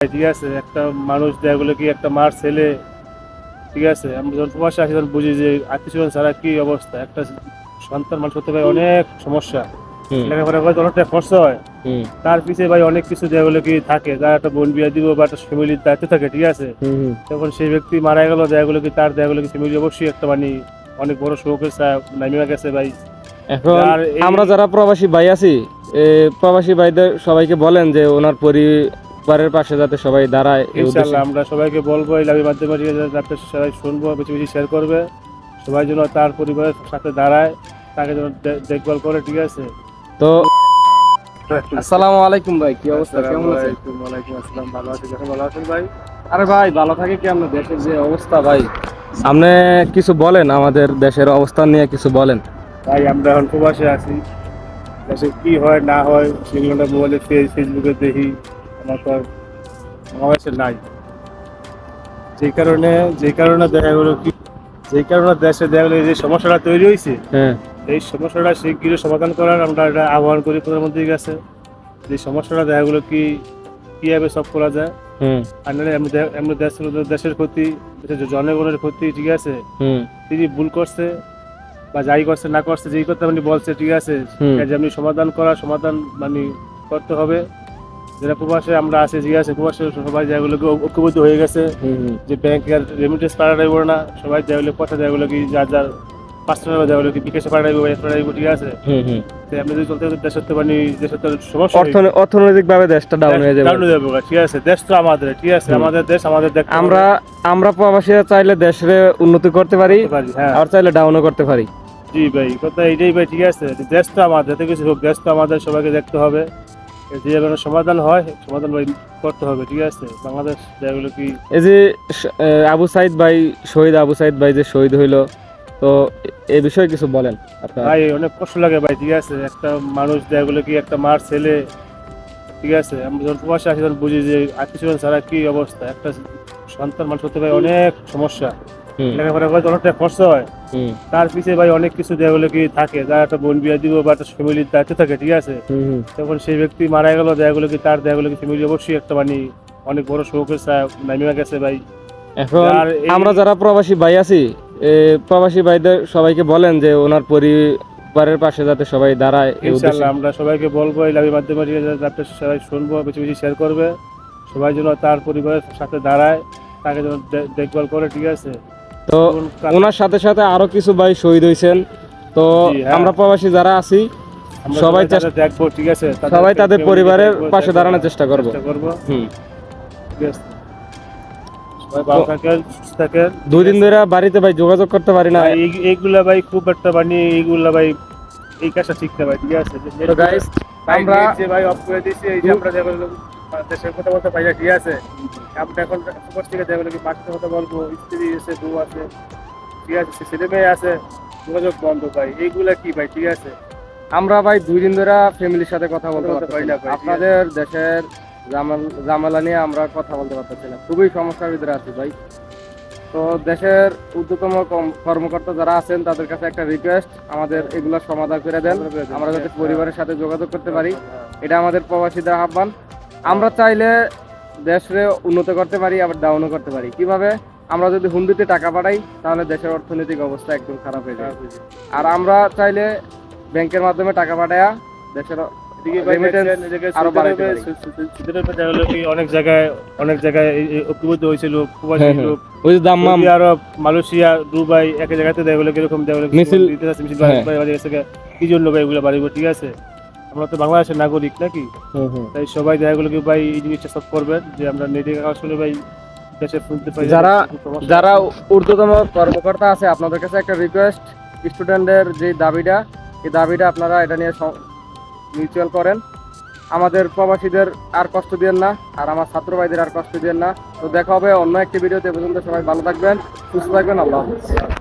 ঠিক আছে একটা মানুষ দেয়াগুলো কি একটা মার ছেলে ঠিক আছে? আমরা যখন প্রবাসে আসি তখন বুঝি যে আত্মীয় স্বজন ছাড়া কি অবস্থা? একটা সন্তান মানুষ হতে ভাই অনেক সমস্যা। লেখাপড়া করে অনেকটা খরচ হয়। তার পিছিয়ে ভাই অনেক কিছু দেয়াগুলো কি থাকে। যারা একটা বোন বিয়ে দিব বা একটা ফ্যামিলির দায়িত্ব থাকে ঠিক আছে। তখন সেই ব্যক্তি মারা গেল দেয়াগুলো কি তার দেয়াগুলো কি ফ্যামিলি অবশ্যই একটা মানে অনেক বড় শোকের নামিয়ে গেছে ভাই। এখন আমরা যারা প্রবাসী ভাই আছি প্রবাসী ভাইদের সবাইকে বলেন যে ওনার পরিবারের পাশে যাতে সবাই দাঁড়ায় এই উদ্দেশ্যে। ইনশাল্লাহ আমরা সবাইকে বলব এই লাভের মাধ্যমে যাতে সবাই শুনব বেশি বেশি শেয়ার করবে। সবাই যেন তার পরিবারের সাথে দাঁড়ায় তাকে যেন দেখভাল করে ঠিক আছে? তো আসসালামু আলাইকুম ভাই কি অবস্থা? কেমন আছেন? ওয়ালাইকুম আসসালাম ভালো আছি যখন ভালো আছেন ভাই? আরে ভাই ভালো থাকে কি আপনার দেশের যে অবস্থা ভাই? আপনি কিছু বলেন আমাদের দেশের অবস্থান নিয়ে কিছু বলেন। ভাই আমরা এখন প্রবাসে আছি। দেশে কি হয় না হয় সেগুলো মোবাইলে ফেসবুকে দেখি। আমার তো আর নাই। যে কারণে যে কারণে দেখা গেলো কি যে কারণে দেশে দেখা গেলো যে সমস্যাটা তৈরি হয়েছে হ্যাঁ। এই সমস্যাটা শীঘ্রই সমাধান করার আমরা এটা আহ্বান করি প্রধানমন্ত্রীর কাছে। যে সমস্যাটা দেখা গেলো কি কীভাবে সলভ করা যায়। হুম। আর নাহলে এমনি দেশের দেশের ক্ষতি দেশের জনগণের ক্ষতি ঠিক আছে? হুম। তিনি ভুল করছে বা যাই করছে না করছে যেই কথা মানে বলছে ঠিক আছে? আপনি সমাধান করা সমাধান মানে করতে হবে। যারা প্রবাসে আমরা আছি আছে প্রবাসে সবাই যেগুলোকে ঐক্যবদ্ধ হয়ে গেছে। যে ব্যাংকের রেমিটেন্স পাঠাইব না সবাই যেগুলো কথা যেগুলো কি যার যার টাকা যেগুলো কি বিকাশে ঠিক আছে? আপনি যদি চলতে দেশের তো মানে দেশের তো সমস্যা অর্থনে- অর্থনৈতিকভাবে দেশটা ডাউন হয়ে যাবে। ডাউন হয়ে যাবে ঠিক আছে? দেশ তো আমাদের ঠিক আছে? আমাদের দেশ আমাদের দেখতে আমরা আমরা প্রবাসীরা চাইলে দেশের উন্নতি করতে পারি হ্যাঁ। আর চাইলে ডাউনও করতে পারি। জি ভাই কথা এটাই ভাই ঠিক আছে? দেশ তো আমাদের কিছু হোক দেশ তো আমাদের সবাইকে দেখতে হবে। যে সমাধান হয় সমাধান ভাই করতে হবে ঠিক আছে? বাংলাদেশ যেগুলো কি এই যে আবু সাইদ ভাই শহীদ আবু সাইদ ভাই যে শহীদ হইল তো এ- বিষয়ে কিছু বলেন আপনার। ভাই অনেক কষ্ট লাগে ভাই ঠিক আছে? একটা মানুষ যেগুলো কি একটা মার ছেলে ঠিক আছে? আমরা যখন প্রবাসে আসি তখন বুঝি যে আত্মীয় ছাড়া কি অবস্থা? একটা সন্তান মানুষ হতে ভাই অনেক সমস্যা। লেখাপড়া করে অনেকটা খরচ হয়। তার পিছিয়ে ভাই অনেক কিছু যেগুলো কি থাকে যারা একটা বোন বিয়ে দিব বা একটা ফ্যামিলির দায়িত্ব থাকে ঠিক আছে। তখন সেই ব্যক্তি মারা গেল দেয়াগুলো কি তার দেয়াগুলো কি ফ্যামিলি অবশ্যই একটা মানে অনেক বড় শোকের নামিয়ে গেছে ভাই। এখন আমরা যারা প্রবাসী ভাই আছি প্রবাসী ভাইদের সবাইকে বলেন যে ওনার পরিবারের পাশে যাতে সবাই দাঁড়ায় আমরা সবাইকে বলব এই লাভের মাধ্যমে যাতে সবাই শুনব বেশি বেশি শেয়ার করবে সবাই যেন তার পরিবারের সাথে দাঁড়ায় তাকে যেন দেখভাল করে ঠিক আছে? তো ওনার সাথে সাথে আরও কিছু ভাই শহীদ হয়েছেন তো হ্যাঁ। আমরা প্রবাসী যারা আছি সবাই দেখব ঠিক আছে? সবাই তাদের পরিবারের পাশে দাঁড়ানোর চেষ্টা করব। হুম। দুই দিন ধরে বাড়িতে ভাই যোগাযোগ করতে পারি না। এই- এইগুলা ভাই খুব একটা মানে এইগুলা ভাই এই কাজটা না ভাই ঠিক আছে? আমরা যে ভাই অফ করে দিয়েছি এই যে আমরা দেশের কথা বলতে না, ঠিক আছে? আমরা এখন উপর থেকে যেগুলো কি বাচ্চার কথা বলব। স্ত্রী আছে বউ আছে। ঠিক আছে ছেলে মেয়ে আছে। যোগাযোগ বন্ধ ভাই। এইগুলা কি ভাই? ঠিক আছে? আমরা ভাই দুই দিন ধরে ফ্যামিলির সাথে কথা বলতে কথা বলতে পারি পারি না না ভাই, ঠিক আপনাদের দেশের জামাল- নিয়ে আমরা কথা বলতে পারতেছি না। খুবই সমস্যার ভিতরে আছি ভাই। তো দেশের ঊর্ধ্বতম কর্মকর্তা যারা আছেন তাদের কাছে একটা রিকোয়েস্ট আমাদের এগুলো সমাধান করে দেন। আমরা যাতে পরিবারের সাথে যোগাযোগ করতে পারি। এটা আমাদের প্রবাসীদের আহ্বান। আমরা চাইলে দেশে উন্নত করতে পারি আবার ডাউনও করতে পারি। কীভাবে? আমরা যদি হুন্ডিতে টাকা পাঠাই তাহলে দেশের অর্থনৈতিক অবস্থা একদম খারাপ হয়ে যায়। আর আমরা চাইলে ব্যাংকের মাধ্যমে টাকা পাঠায়া দেশের অনেক জায়গায় অনেক জায়গায় ঐক্যবদ্ধ হয়েছিল। ওই যে দাম্মাম। আরব মালয়েশিয়া দুবাই এক জায়গাতে কীরকম মিছিল-। কি জন্য ভাই এগুলো বাড়িব ঠিক আছে? আমরা তো বাংলাদেশের নাগরিক নাকি। তাই সবাই দেখা গেলো কি ভাই এই জিনিসটা সব করবেন যে আমরা নেটে আসলে ভাই যারা- যারা ঊর্ধ্বতম কর্মকর্তা আছে আপনাদের কাছে একটা রিকোয়েস্ট স্টুডেন্টদের যে দাবিটা এই দাবিটা আপনারা এটা নিয়ে মিউচুয়াল করেন। আমাদের প্রবাসীদের আর কষ্ট দিয়েন না আর আমার ছাত্র ভাইদের আর কষ্ট দিয়েন না। তো দেখা হবে অন্য একটি ভিডিওতে পর্যন্ত সবাই ভালো থাকবেন সুস্থ থাকবেন আল্লাহ হাফেজ।